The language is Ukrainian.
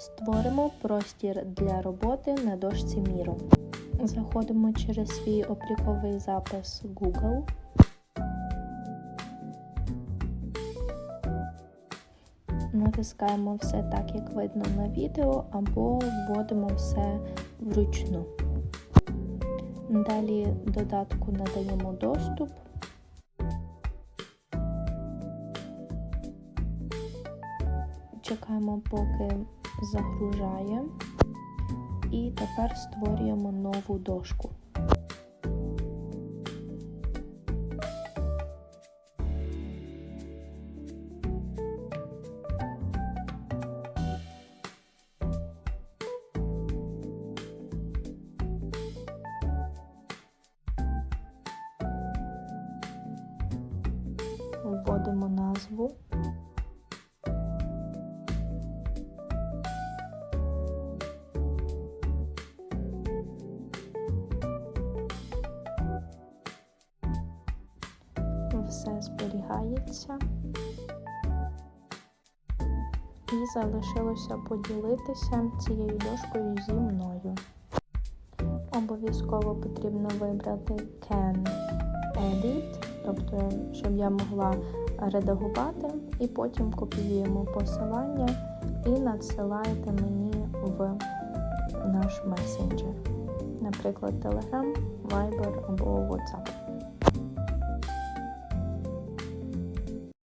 Створимо простір для роботи на дошці Міро. Заходимо через свій обліковий запис Google. Натискаємо все так, як видно на відео, або вводимо все вручну. Далі додатку надаємо доступ. Чекаємо, поки загружає. І тепер створюємо нову дошку. Вводимо назву. Все зберігається. І залишилося поділитися цією дошкою зі мною. Обов'язково потрібно вибрати Can Edit, тобто, щоб я могла редагувати, і потім копіюємо посилання і надсилаєте мені в наш месенджер, наприклад, Telegram, Viber або WhatsApp.